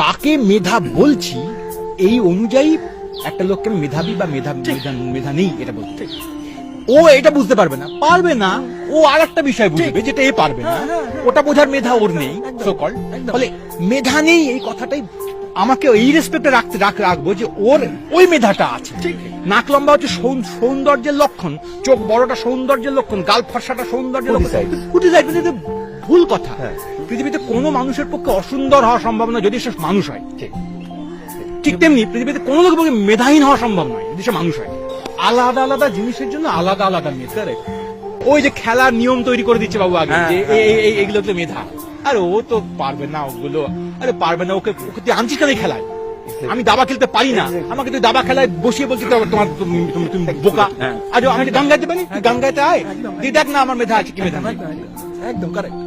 কাকে মেধা বলছি এই অনুযায়ী একটা লোককে মেধাবী বা মেধা মেধা নেই এটা বলতে। ও এটা বুঝতে পারবে না পারবে না ও আর একটা বিষয় বুঝবে যেটা এ পারবে না। ওটা বোঝার মেধা ওর নেই সো কল ফলে মেধা নেই এই কথাটাই আমাকে এই রেসপেক্টে রাখতে রাখ রাখব যে ওর ওই মেধাটা আছে। নাক লম্বা হচ্ছে সৌন্দর্যের লক্ষণ চোখ বড়টা সৌন্দর্যের লক্ষণ গাল ফর্সাটা সৌন্দর্যের লক্ষণ। ভুল কথা। হ্যাঁ। পৃথিবীতে কোনো মানুষের পক্ষে অসুন্দর হওয়া সম্ভব নয় যদি সে মানুষ হয়। ঠিক। তেমনি পৃথিবীতে কোনো লোকের পক্ষে মেধাহীন হওয়া সম্ভব নয় যদি সে মানুষ হয়। আলাদা আলাদা জিনিসের জন্য আলাদা আলাদা মেধা ওই যে খেলার নিয়ম তৈরি করে দিচ্ছে বাবু আগে হ্যাঁ, যে হ্যাঁ। এইগুলো তো মেধা। আরে ও তো পারবে না ওগুলো। আরে পারবে না ওকে ওকে তুই আনছিস কেন খেলায়? আমি দাবা খেলতে পারি না। আমাকে তুই দাবা খেলায় বসিয়ে বলছিস তোমার তুমি- বোকা। আজ আমি গান গাইতে পারি? গান গাইতে আয়। তুই দেখ না আমার মেধা আছে কি মেধা নেই। একদম কারেক্ট